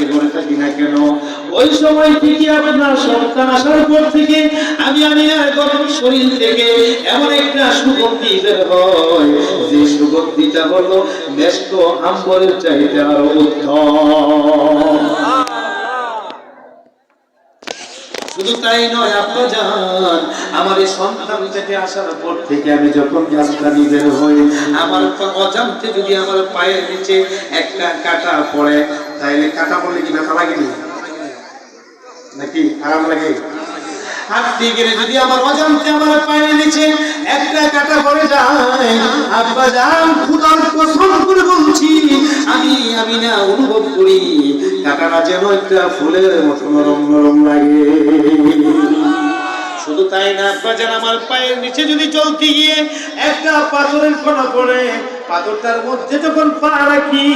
যাতে করে থাকি না কেন? ওই সময় থেকে আপনার সন্তান আসার পর থেকে আমি আমি শরীর থেকে এমন একটা সুগন্ধি বের হয়। যে সুগন্ধিটা হলো মেষ্ট আম্বরের চাইতে আরও আমার অজান্তে যদি আমার পায়ের নিচে একটা কাটা পড়ে তাইলে কাটা পড়লে কি ব্যথা লাগে না? নাকি আরাম লাগে হাঁটতে গেলে যদি আমার অজান্তে আমার পায়ের নিচে একটা কাটা পড়ে যায় আব্বা যান খুদার কসম করে বলছি, আমি আমি না অনুভব করি, কাটাটা যেন একটা ফুলের মতো নরম নরম লাগে শুধু তাই না আব্বা যান আমার পায়ের নিচে যদি চলতে গিয়ে একটা পাথরের কণা পড়ে, পাথরটার মধ্যে যখন পা রাখি